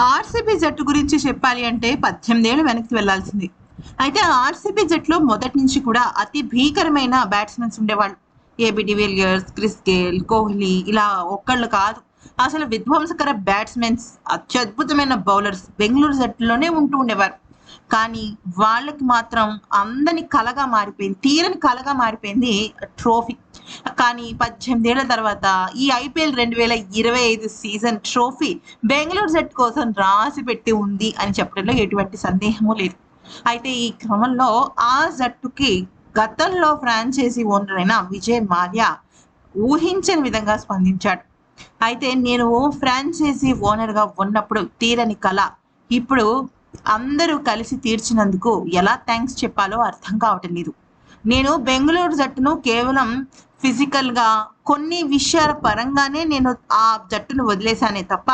RCB జట్టు గురించి చెప్పాలి అంటే పద్దెనిమిది ఏళ్ళు వెనక్కి వెళ్ళాల్సింది. అయితే ఆర్సీబీ జట్టులో మొదటి నుంచి కూడా అతి భీకరమైన బ్యాట్స్మెన్స్ ఉండేవాళ్ళు. AB de Villiers Chris Gayle Kohli ఇలా ఒక్కళ్ళు కాదు. అసలు విధ్వంసకర బ్యాట్స్మెన్స్ అత్యద్భుతమైన బౌలర్స్ బెంగళూరు జట్టులోనే ఉంటూ ఉండేవారు. కానీ వాళ్ళకి మాత్రం అందని కలగా మారిపోయింది తీరని కలగా మారిపోయింది ట్రోఫీ. కానీ పద్దెనిమిది ఏళ్ళ తర్వాత ఈ ఐపీఎల్ రెండు వేల ఇరవై ఐదు సీజన్ ట్రోఫీ బెంగళూరు జట్ కోసం రాసి పెట్టి ఉంది అని చెప్పడంలో ఎటువంటి సందేహము లేదు. అయితే ఈ క్రమంలో ఆ జట్టుకి గతంలో ఫ్రాంచైజీ ఓనర్ అయిన విజయ్ మాల్యా ఊహించని విధంగా స్పందించాడు. అయితే నేను ఫ్రాంచైజీ ఓనర్గా ఉన్నప్పుడు తీరని కళ ఇప్పుడు అందరూ కలిసి తీర్చినందుకు ఎలా థ్యాంక్స్ చెప్పాలో అర్థం కావటం లేదు. నేను బెంగళూరు జట్టును కేవలం ఫిజికల్గా కొన్ని విషయాల పరంగానే నేను ఆ జట్టును వదిలేశానే తప్ప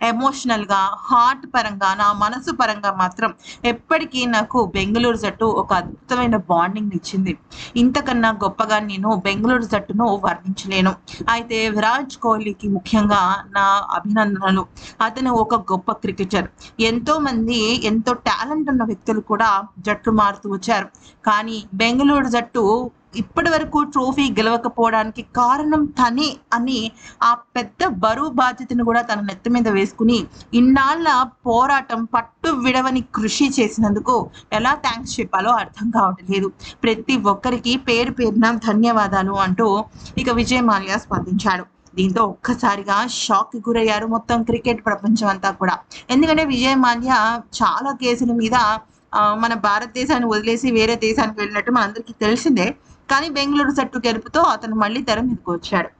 ఎమోషనల్గా హార్ట్ పరంగా నా మనసు పరంగా మాత్రం ఎప్పటికీ నాకు బెంగళూరు జట్టు ఒక అద్భుతమైన బాండింగ్ ఇచ్చింది. ఇంతకన్నా గొప్పగా నేను బెంగళూరు జట్టును వర్ణించలేను. అయితే విరాట్ కోహ్లీకి ముఖ్యంగా నా అభినందనలు. అతను ఒక గొప్ప క్రికెటర్. ఎంతో మంది ఎంతో టాలెంట్ ఉన్న వ్యక్తులు కూడా జట్టు మారుతూ వచ్చారు. కానీ బెంగళూరు జట్టు ఇప్పటి వరకు ట్రోఫీ గెలవకపోవడానికి కారణం తనే అని ఆ పెద్ద బరువు బాధ్యతను కూడా తన నెత్తి మీద వేసుకుని ఇన్నాళ్ళ పోరాటం పట్టు విడవని కృషి చేసినందుకు ఎలా థ్యాంక్స్ చెప్పాలో అర్థం కావటం లేదు. ప్రతి ఒక్కరికి పేరు పేరున ధన్యవాదాలు అంటూ ఇక విజయ్ మాల్యా స్పందించాడు. దీంతో ఒక్కసారిగా షాక్ గురయ్యారు మొత్తం క్రికెట్ ప్రపంచం అంతా కూడా. ఎందుకంటే విజయ్ మాల్యా చాలా కేసుల మీద మన భారతదేశాన్ని వదిలేసి వేరే దేశానికి వెళ్ళినట్టు మనందరికీ తెలిసిందే. కానీ బెంగళూరు జట్టు గెలుపుతో అతను మళ్ళీ తెర మీదకు వచ్చాడు.